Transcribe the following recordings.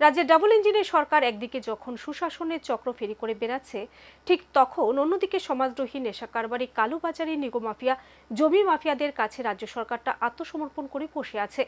রাজ্যের ডাবল ইঞ্জিনের সরকার একদিকে যখন সুশাসনের চক্র ফেরি করে বেড়াচ্ছে, ঠিক তখন অন্যদিকে সমাজদ্রোহী নেশা কারবারি কালোবাজারি নিগো মাফিয়া, জমি মাফিয়াদের কাছে রাজ্য সরকারটা আত্মসমর্পণ করে বসে আছে।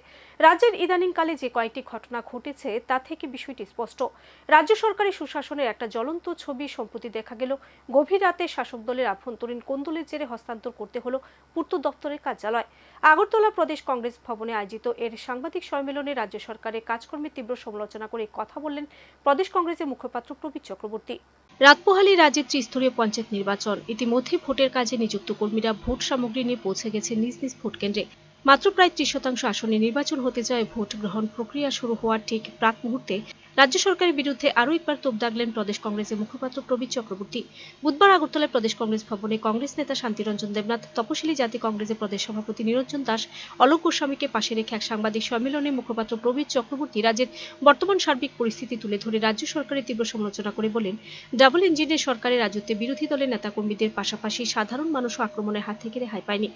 রাজ্যের ইদানিংকালে যে কয়েকটি ঘটনা ঘটেছে, তা থেকে বিষয়টি স্পষ্ট। রাজ্য সরকারের সুশাসনের একটা জ্বলন্ত ছবি সম্প্রতি দেখা গেল। গভীর রাতে শাসক দলের আভ্যন্তরীণ কোন্দলের জেরে হস্তান্তর করতে হলো পূর্ত দপ্তরের কার্যালয়। আগরতলা প্রদেশ কংগ্রেস ভবনে আয়োজিত এর সাংবাদিক সম্মেলনে রাজ্য সরকারের কাজকর্মের তীব্র সমালোচনা করে কথা বললেন প্রদেশ কংগ্রেসের মুখপাত্র প্রবীর চক্রবর্তী। রাতপোহালি রাজ্যের ত্রিস্তরীয় পঞ্চায়েত নির্বাচন, ইতিমধ্যে ভোটের কাজে নিযুক্ত কর্মীরা ভোট সামগ্রী নিয়ে পৌঁছে গেছে নিজ নিজ ভোট কেন্দ্রে। মাত্র প্রায় ত্রিশ শতাংশ আসনে নির্বাচন হতে যায় ভোট গ্রহণ প্রক্রিয়া শুরু হওয়ার ঠিক প্রাক মুহূর্তে রাজ্য সরকারের বিরুদ্ধে আরও একবার তোপ দাগলেন প্রদেশ কংগ্রেসের মুখপাত্র প্রবীর চক্রবর্তী। বুধবার আগরতলায় প্রদেশ কংগ্রেস ভবনে কংগ্রেস নেতা শান্তিরঞ্জন দেবনাথ, তপশিলী জাতি কংগ্রেসের প্রদেশ সভাপতি নিরঞ্জন দাস, অলোক গোস্বামীকে পাশে রেখে এক সাংবাদিক সম্মেলনে মুখপাত্র প্রবীর চক্রবর্তী রাজ্যের বর্তমান সার্বিক পরিস্থিতি তুলে ধরে রাজ্য সরকারের তীব্র সমালোচনা করে বলেন, ডাবল ইঞ্জিনের সরকারের রাজত্বে বিরোধী দলের নেতাকর্মীদের পাশাপাশি সাধারণ মানুষও আক্রমণের হাত থেকে রেহাই পায়নি।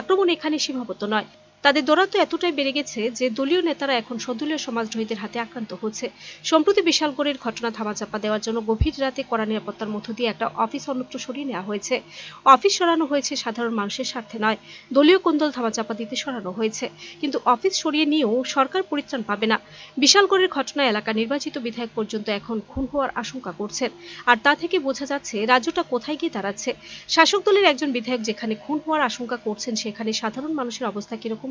আক্রমণ এখানে সীমাবদ্ধ নয়। তাদের দৌরাত্ম এতটাই বেড়ে গেছে যে দলীয় নেতারা এখন সদলীয় সমাজদ্রোহীদের হাতে আক্রান্ত হচ্ছে। সম্প্রতি বিশালগড়ের ঘটনা ধামাচাপা দেওয়ার জন্য গভীর রাতে কড়া নিরাপত্তার মধ্য দিয়ে একটা অফিস অন্যত্র সরিয়ে নেওয়া হয়েছে। অফিস সরানো হয়েছে সাধারণ মানুষের স্বার্থে নয়, দলীয় কোন্দল ধামাচাপা দিতে সরানো হয়েছে। কিন্তু অফিস সরিয়ে নিয়েও সরকার পরিত্রাণ পাবে না। বিশালগড়ের ঘটনা এলাকা নির্বাচিত বিধায়ক পর্যন্ত এখন খুন হওয়ার আশঙ্কা করছেন। আর তা থেকে বোঝা যাচ্ছে রাজ্যটা কোথায় গিয়ে দাঁড়াচ্ছে। শাসক দলের একজন বিধায়ক যেখানে খুন হওয়ার আশঙ্কা করছেন, সেখানে সাধারণ মানুষের অবস্থা কীরকম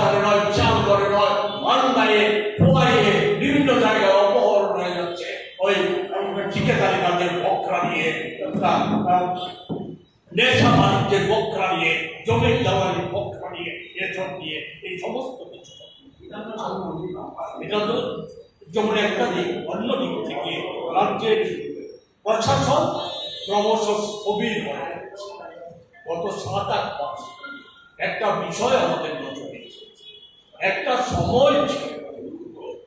কাজের বকরা নিয়ে নেশা বাণিজ্যের নিয়ে, জমির দেওয়ারির বকরা নিয়ে এসব নিয়ে, এই সমস্ত কিছু। এটা তো যেমন একটা দিক, অন্য দিক থেকে রাজ্যের প্রশাসন ক্রমশ স্থবির গত সাত, আট মাস একটা বিষয় আমাদের নজরে একটা সময়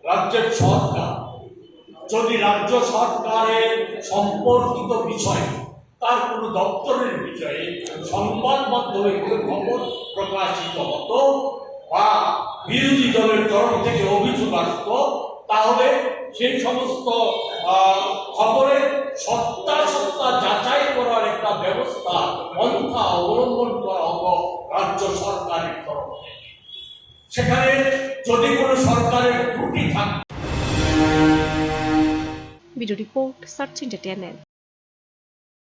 রাজ্যের সরকার যদি রাজ্য সরকারের সম্পর্কিত বিষয়, তার কোনো দপ্তরের বিষয়ে সংবাদ মাধ্যমে কোনো খবর প্রকাশিত হতো বা বিরোধী দলের তরফ থেকে অভিযোগ আসতো, তাহলে সেই সমস্ত খবরের সত্তা সত্তা যাচাই করার একটা ব্যবস্থা, পন্থা অবলম্বন করা হতো রাজ্য সরকারের তরফ থেকে। সেখানে যদি কোনো সরকারের ত্রুটি থাকে ভিডিও রিপোর্ট সার্চ এন্টারটেনমেন্ট